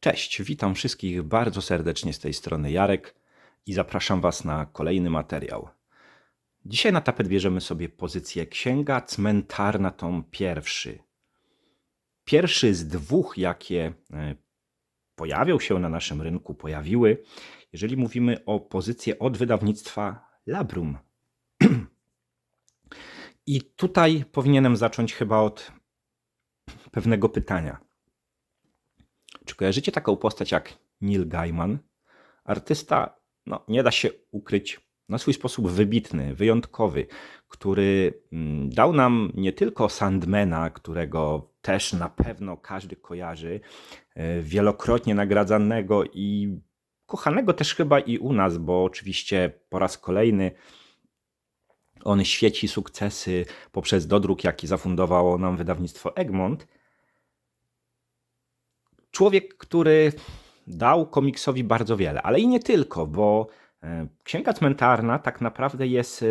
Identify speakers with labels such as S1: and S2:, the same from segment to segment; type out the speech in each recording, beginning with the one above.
S1: Cześć, witam wszystkich bardzo serdecznie z tej strony Jarek i zapraszam Was na kolejny materiał. Dzisiaj na tapet bierzemy sobie pozycję Księga Cmentarna tom pierwszy. Pierwszy z dwóch, jakie e, pojawią się na naszym rynku, pojawiły, jeżeli mówimy o pozycję od wydawnictwa Labrum. I tutaj powinienem zacząć chyba od pewnego pytania. Czy kojarzycie taką postać jak Neil Gaiman? Artysta, no nie da się ukryć, na swój sposób wybitny, wyjątkowy, który mm, dał nam nie tylko Sandmana, którego też na pewno każdy kojarzy, e, wielokrotnie nagradzanego i kochanego też chyba i u nas, bo oczywiście po raz kolejny on świeci sukcesy poprzez dodruk, jaki zafundowało nam wydawnictwo Egmont. Człowiek, który dał komiksowi bardzo wiele, ale i nie tylko, bo e, Księga Cmentarna tak naprawdę jest e,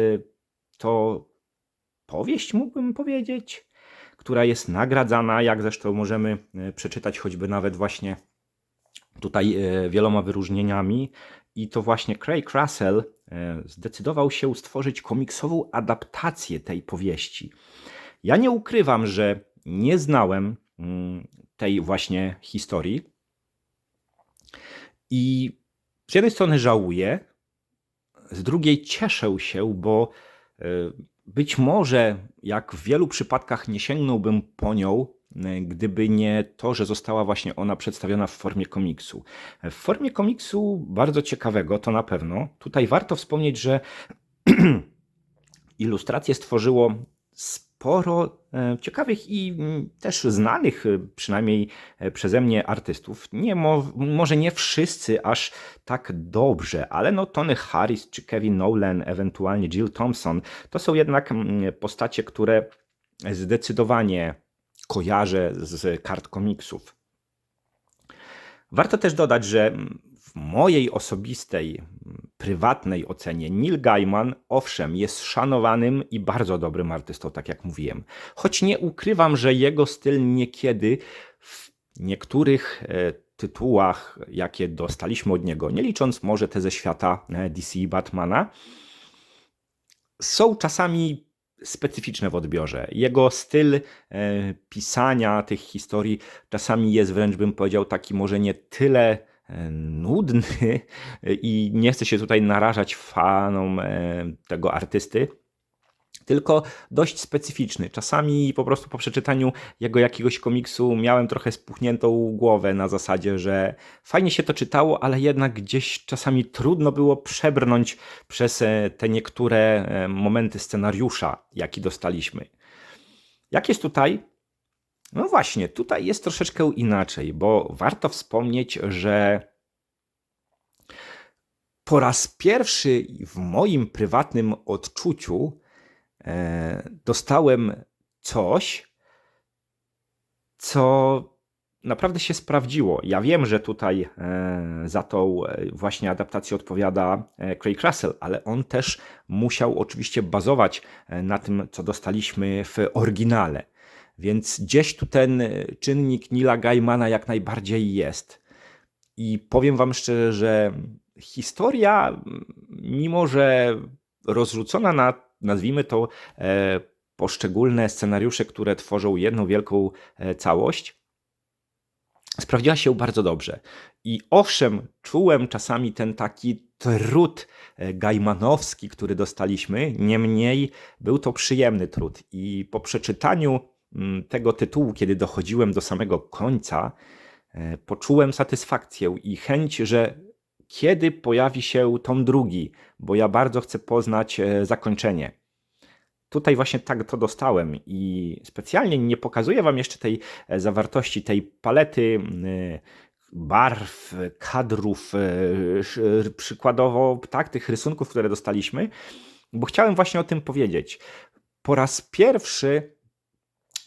S1: to powieść, mógłbym powiedzieć, która jest nagradzana, jak zresztą możemy e, przeczytać choćby nawet właśnie tutaj wieloma wyróżnieniami. I to właśnie Craig Russell zdecydował się stworzyć komiksową adaptację tej powieści. Ja nie ukrywam, że nie znałem mm, tej właśnie historii. I z jednej strony żałuję, z drugiej cieszę się, bo e, być może, jak w wielu przypadkach, nie sięgnąłbym po nią, e, gdyby nie to, że została właśnie ona przedstawiona w formie komiksu. W formie komiksu bardzo ciekawego, to na pewno. Tutaj warto wspomnieć, że ilustrację stworzyło sporo e, ciekawych i mm, też znanych, e, przynajmniej e, przeze mnie, artystów. Nie, mo, może nie wszyscy aż tak dobrze, ale no Tony Harris czy Kevin Nolan, ewentualnie Jill Thompson, to są jednak mm, postacie, które zdecydowanie kojarzę z kart komiksów. Warto też dodać, że w mojej osobistej prywatnej ocenie Neil Gaiman, owszem, jest szanowanym i bardzo dobrym artystą, tak jak mówiłem. Choć nie ukrywam, że jego styl niekiedy w niektórych e, tytułach, jakie dostaliśmy od niego, nie licząc może te ze świata e, DC i Batmana, są czasami specyficzne w odbiorze. Jego styl e, pisania tych historii czasami jest wręcz bym powiedział taki może nie tyle nudny i nie chcę się tutaj narażać fanom e, tego artysty, tylko dość specyficzny. Czasami po prostu po przeczytaniu jego jakiegoś komiksu miałem trochę spuchniętą głowę na zasadzie, że fajnie się to czytało, ale jednak gdzieś czasami trudno było przebrnąć przez e, te niektóre e, momenty scenariusza, jaki dostaliśmy. Jak jest tutaj? No właśnie, tutaj jest troszeczkę inaczej, bo warto wspomnieć, że po raz pierwszy w moim prywatnym odczuciu e, dostałem coś, co naprawdę się sprawdziło. Ja wiem, że tutaj e, za tą e, właśnie adaptację odpowiada Craig Russell, ale on też musiał oczywiście bazować na tym, co dostaliśmy w oryginale. Więc gdzieś tu ten czynnik Nila Gaimana jak najbardziej jest. I powiem Wam szczerze, że historia, mimo że rozrzucona na, nazwijmy to, e, poszczególne scenariusze, które tworzą jedną wielką e, całość, sprawdziła się bardzo dobrze. I owszem, czułem czasami ten taki trud e, gajmanowski, który dostaliśmy, niemniej był to przyjemny trud. I po przeczytaniu Mm, tego tytułu, kiedy dochodziłem do samego końca, e, poczułem satysfakcję i chęć, że kiedy pojawi się tom drugi, bo ja bardzo chcę poznać e, zakończenie. Tutaj właśnie tak to dostałem i specjalnie nie pokazuję Wam jeszcze tej e, zawartości, tej palety barw, kadrów, przykładowo tak, tych rysunków, które dostaliśmy, bo chciałem właśnie o tym powiedzieć. Po raz pierwszy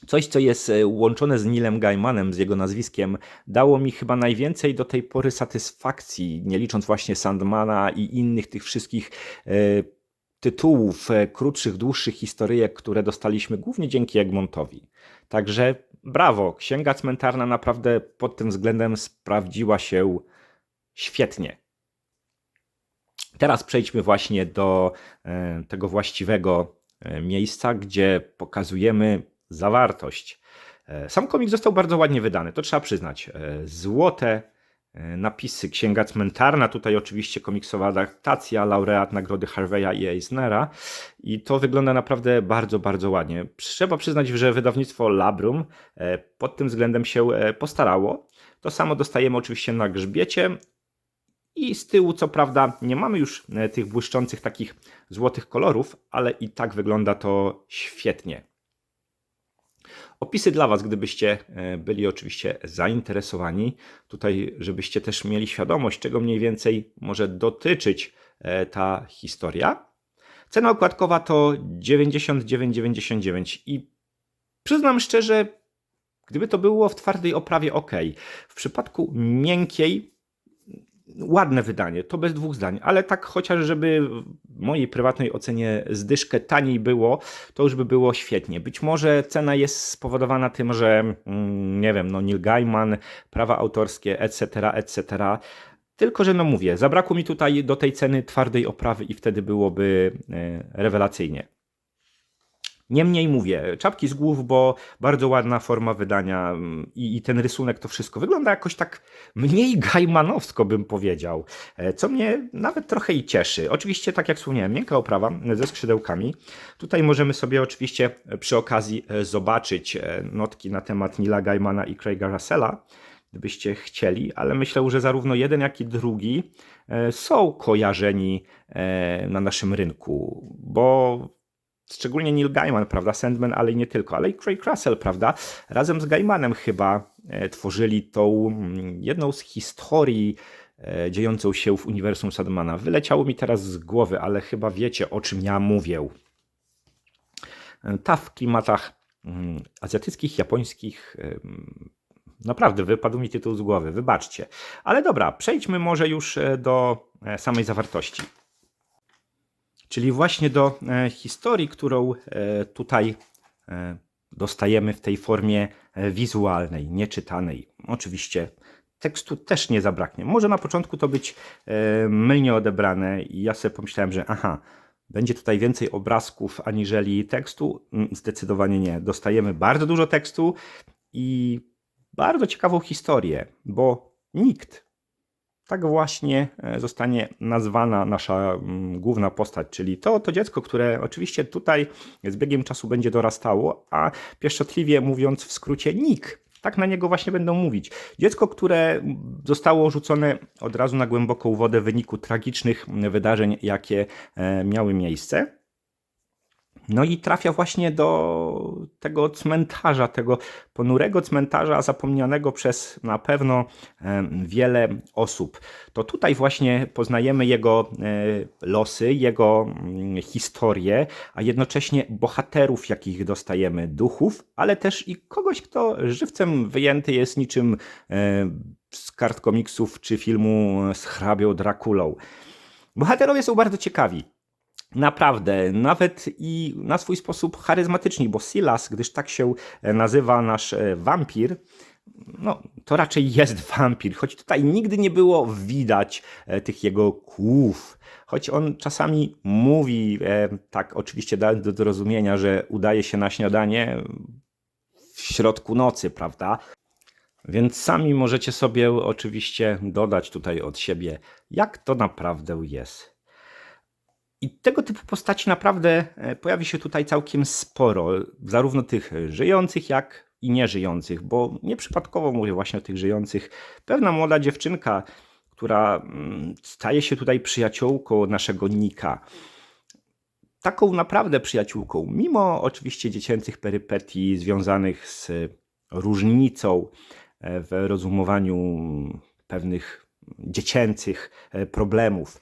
S1: Coś, co jest e, łączone z Nilem Gaimanem, z jego nazwiskiem, dało mi chyba najwięcej do tej pory satysfakcji, nie licząc właśnie Sandmana i innych tych wszystkich e, tytułów, e, krótszych, dłuższych historyjek, które dostaliśmy głównie dzięki Egmontowi. Także brawo, Księga Cmentarna naprawdę pod tym względem sprawdziła się świetnie. Teraz przejdźmy właśnie do tego właściwego miejsca, gdzie pokazujemy zawartość. E, sam komik został bardzo ładnie wydany, to trzeba przyznać. Złote napisy, księga cmentarna, tutaj oczywiście komiksowa adaptacja, laureat nagrody Harveya i Eisnera i to wygląda naprawdę bardzo, bardzo ładnie. Trzeba przyznać, że wydawnictwo Labrum pod tym względem się postarało. To samo dostajemy oczywiście na grzbiecie, i z tyłu, co prawda, nie mamy już e, tych błyszczących takich złotych kolorów, ale i tak wygląda to świetnie. Opisy dla Was, gdybyście e, byli oczywiście zainteresowani, tutaj, żebyście też mieli świadomość, czego mniej więcej może dotyczyć e, ta historia. Cena okładkowa to 99,99 i przyznam szczerze, gdyby to było w twardej oprawie, ok. W przypadku miękkiej ładne wydanie, to bez dwóch zdań, ale tak chociaż, żeby w mojej prywatnej ocenie zdyszkę taniej było, to już by było świetnie. Być może cena jest spowodowana tym, że mm, nie wiem, no Neil Gaiman, prawa autorskie, etc., etc., tylko, że no mówię, zabrakło mi tutaj do tej ceny twardej oprawy i wtedy byłoby e, rewelacyjnie. Niemniej mówię, czapki z głów, bo bardzo ładna forma wydania mm, i, i, ten rysunek, to wszystko wygląda jakoś tak mniej gajmanowsko, bym powiedział, e, co mnie nawet trochę i cieszy. Oczywiście, tak jak wspomniałem, miękka oprawa ze skrzydełkami. Tutaj możemy sobie oczywiście przy okazji e, zobaczyć e, notki na temat Nila Gaimana i Craiga Russella, gdybyście chcieli, ale myślę, że zarówno jeden, jak i drugi są kojarzeni na naszym rynku, bo szczególnie Neil Gaiman, prawda, Sandman, ale i nie tylko, ale i Craig Russell, prawda, razem z Gaimanem chyba e, tworzyli tą mm, jedną z historii e, dziejącą się w uniwersum Sandmana. Wyleciało mi teraz z głowy, ale chyba wiecie, o czym ja mówię. E, ta w klimatach mm, azjatyckich, japońskich, Naprawdę, wypadł mi tytuł z głowy, wybaczcie. Ale dobra, przejdźmy może już do samej zawartości czyli właśnie do e, historii, którą e, tutaj e, dostajemy w tej formie wizualnej, nieczytanej. Oczywiście tekstu też nie zabraknie. Może na początku to być mylnie odebrane i ja sobie pomyślałem, że aha, będzie tutaj więcej obrazków aniżeli tekstu. Mm, zdecydowanie nie. Dostajemy bardzo dużo tekstu i bardzo ciekawą historię, bo nikt tak właśnie e, zostanie nazwana nasza mm, główna postać, czyli to, to dziecko, które oczywiście tutaj z biegiem czasu będzie dorastało, a pieszczotliwie mówiąc w skrócie Nick. Tak na niego właśnie będą mówić. Dziecko, które zostało rzucone od razu na głęboką wodę w wyniku tragicznych wydarzeń, jakie e, miały miejsce. No i trafia właśnie do tego cmentarza, tego ponurego cmentarza zapomnianego przez na pewno wiele osób. To tutaj właśnie poznajemy jego e, losy, jego mm, historię, a jednocześnie bohaterów, jakich dostajemy, duchów, ale też i kogoś, kto żywcem wyjęty jest niczym e, z kart komiksów czy filmu z hrabią Drakulą. Bohaterowie są bardzo ciekawi. Naprawdę, nawet i na swój sposób charyzmatyczni, bo Silas, gdyż tak się e, nazywa nasz e, wampir, no, to raczej jest wampir, choć tutaj nigdy nie było widać e, tych jego kłów. Choć on czasami mówi, tak oczywiście dając do zrozumienia, że udaje się na śniadanie w środku nocy, prawda? Więc sami możecie sobie oczywiście dodać tutaj od siebie, jak to naprawdę jest. I tego typu postaci naprawdę e, pojawi się tutaj całkiem sporo, zarówno tych żyjących, jak i nieżyjących, bo nieprzypadkowo mówię właśnie o tych żyjących. Pewna młoda dziewczynka, która mm, staje się tutaj przyjaciółką naszego Nika. Taką naprawdę przyjaciółką, mimo oczywiście dziecięcych perypetii związanych z różnicą e, w rozumowaniu pewnych dziecięcych e, problemów.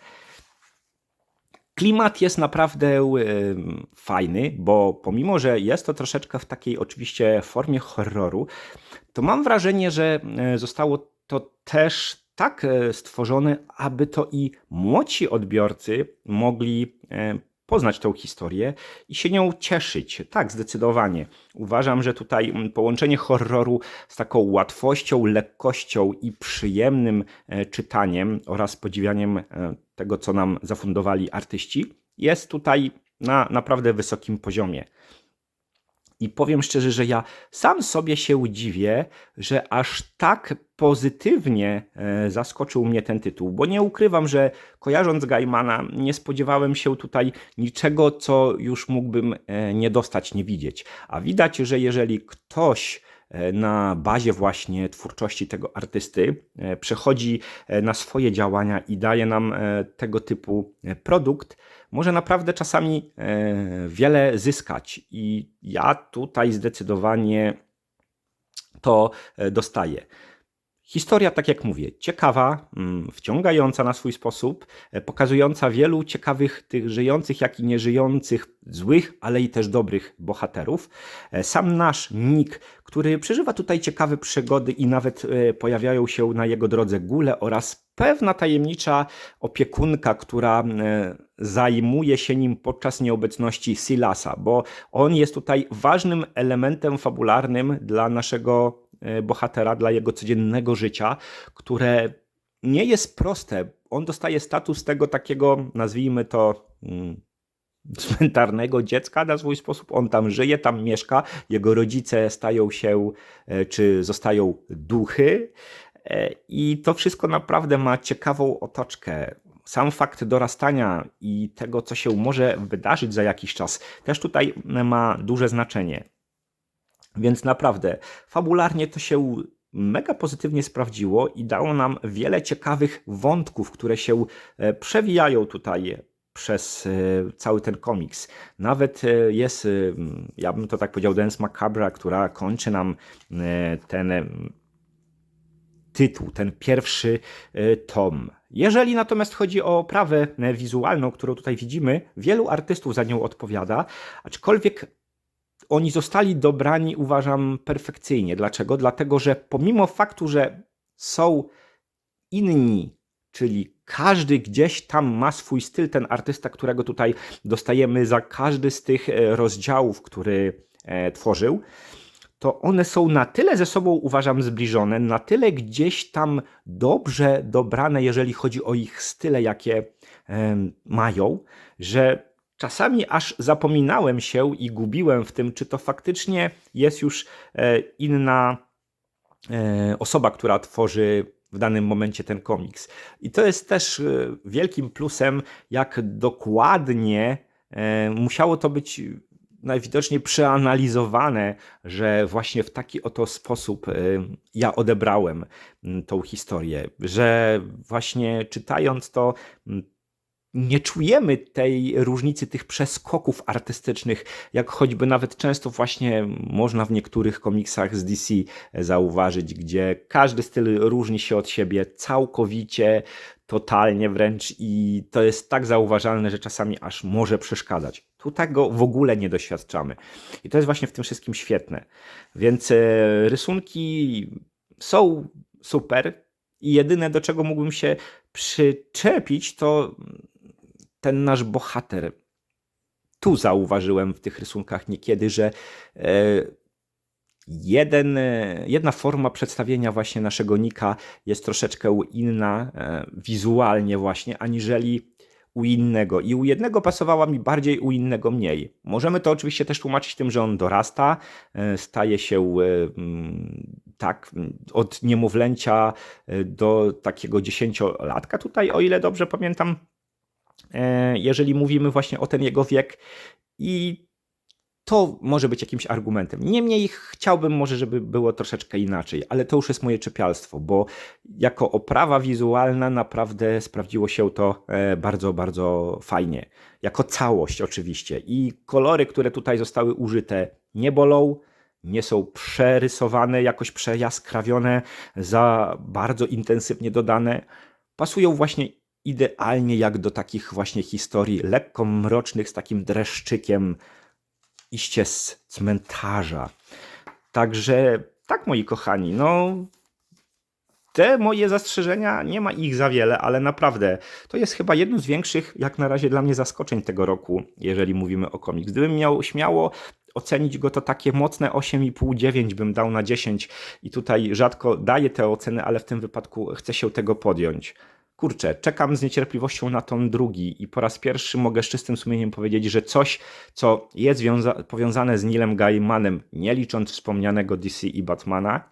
S1: Klimat jest naprawdę fajny, bo pomimo, że jest to troszeczkę w takiej oczywiście formie horroru, to mam wrażenie, że e, zostało to też tak e, stworzone, aby to i młodsi odbiorcy mogli e, poznać tą historię i się nią cieszyć. Tak, zdecydowanie. Uważam, że tutaj połączenie horroru z taką łatwością, lekkością i przyjemnym czytaniem oraz podziwianiem tego, co nam zafundowali artyści, jest tutaj na naprawdę wysokim poziomie. I powiem szczerze, że ja sam sobie się dziwię, że aż tak pozytywnie e, zaskoczył mnie ten tytuł, bo nie ukrywam, że kojarząc Gaimana, nie spodziewałem się tutaj niczego, co już mógłbym e, nie dostać, nie widzieć. A widać, że jeżeli ktoś na bazie właśnie twórczości tego artysty przechodzi na swoje działania i daje nam tego typu produkt, może naprawdę czasami e, wiele zyskać. I ja tutaj zdecydowanie to e, dostaję. Historia, tak jak mówię, ciekawa, mm, wciągająca na swój sposób, e, pokazująca wielu ciekawych tych żyjących, jak i nieżyjących, złych, ale i też dobrych bohaterów. Sam nasz Nick, który przeżywa tutaj ciekawe przygody i nawet pojawiają się na jego drodze gule oraz pewna tajemnicza opiekunka, która zajmuje się nim podczas nieobecności Silasa, bo on jest tutaj ważnym elementem fabularnym dla naszego e, bohatera, dla jego codziennego życia, które nie jest proste. On dostaje status tego takiego, nazwijmy to, mm, cmentarnego dziecka na swój sposób. On tam żyje, tam mieszka, jego rodzice stają się, e, czy zostają duchy. E, I to wszystko naprawdę ma ciekawą otoczkę sam fakt dorastania i tego, co się może wydarzyć za jakiś czas, też tutaj ma duże znaczenie. Więc naprawdę, fabularnie to się mega pozytywnie sprawdziło i dało nam wiele ciekawych wątków, które się e, przewijają tutaj przez e, cały ten komiks. Nawet e, jest, ja bym to tak powiedział, Dance Macabra, która kończy nam ten tytuł, ten pierwszy tom. Jeżeli natomiast chodzi o oprawę wizualną, którą tutaj widzimy, wielu artystów za nią odpowiada, aczkolwiek oni zostali dobrani, uważam, perfekcyjnie. Dlaczego? Dlatego, że pomimo faktu, że są inni, czyli każdy gdzieś tam ma swój styl, ten artysta, którego tutaj dostajemy za każdy z tych e, rozdziałów, który e, tworzył, to one są na tyle ze sobą, uważam, zbliżone, na tyle gdzieś tam dobrze dobrane, jeżeli chodzi o ich style, jakie mają, że czasami aż zapominałem się i gubiłem w tym, czy to faktycznie jest już e, inna e, osoba, która tworzy w danym momencie ten komiks. I to jest też wielkim plusem, jak dokładnie musiało to być najwidoczniej przeanalizowane, że właśnie w taki oto sposób ja odebrałem tą historię, że właśnie czytając to nie czujemy tej różnicy, tych przeskoków artystycznych, jak choćby nawet często właśnie można w niektórych komiksach z DC zauważyć, gdzie każdy styl różni się od siebie całkowicie, totalnie wręcz i to jest tak zauważalne, że czasami aż może przeszkadzać. Tu tego w ogóle nie doświadczamy. I to jest właśnie w tym wszystkim świetne. Więc e, rysunki są super i jedyne do czego mógłbym się przyczepić to ten nasz bohater. Tu zauważyłem w tych rysunkach niekiedy, że e, jeden, e, jedna forma przedstawienia właśnie naszego Nika jest troszeczkę inna e, wizualnie właśnie, aniżeli u innego. I u jednego pasowała mi bardziej, u innego mniej. Możemy to oczywiście też tłumaczyć tym, że on dorasta, staje się tak od niemowlęcia do takiego dziesięciolatka tutaj, o ile dobrze pamiętam. E, jeżeli mówimy właśnie o ten jego wiek i to może być jakimś argumentem. Niemniej chciałbym może, żeby było troszeczkę inaczej, ale to już jest moje czepialstwo, bo jako oprawa wizualna naprawdę sprawdziło się to e, bardzo, bardzo fajnie. Jako całość oczywiście. I kolory, które tutaj zostały użyte, nie bolą, nie są przerysowane, jakoś przejaskrawione, za bardzo intensywnie dodane. Pasują właśnie idealnie jak do takich właśnie historii lekko mrocznych z takim dreszczykiem iście z cmentarza. Także tak, moi kochani, no te moje zastrzeżenia, nie ma ich za wiele, ale naprawdę to jest chyba jedno z większych, jak na razie dla mnie, zaskoczeń tego roku, jeżeli mówimy o komiks. Gdybym miał śmiało ocenić go, to takie mocne 8,5-9 bym dał na 10 i tutaj rzadko daję te oceny, ale w tym wypadku chcę się tego podjąć. Kurczę, czekam z niecierpliwością na ton drugi i po raz pierwszy mogę z czystym sumieniem powiedzieć, że coś, co jest wiąza- powiązane z Nilem Gaimanem, nie licząc wspomnianego DC i Batmana,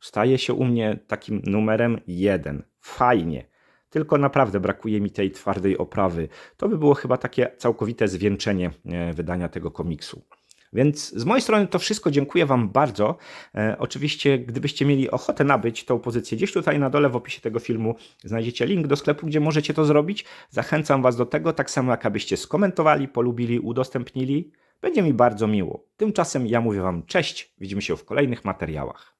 S1: staje się u mnie takim numerem jeden. Fajnie. Tylko naprawdę brakuje mi tej twardej oprawy. To by było chyba takie całkowite zwieńczenie e, wydania tego komiksu. Więc z mojej strony to wszystko. Dziękuję Wam bardzo. E, oczywiście, gdybyście mieli ochotę nabyć tą pozycję, gdzieś tutaj na dole w opisie tego filmu znajdziecie link do sklepu, gdzie możecie to zrobić. Zachęcam Was do tego, tak samo jak abyście skomentowali, polubili, udostępnili. Będzie mi bardzo miło. Tymczasem ja mówię Wam cześć. Widzimy się w kolejnych materiałach.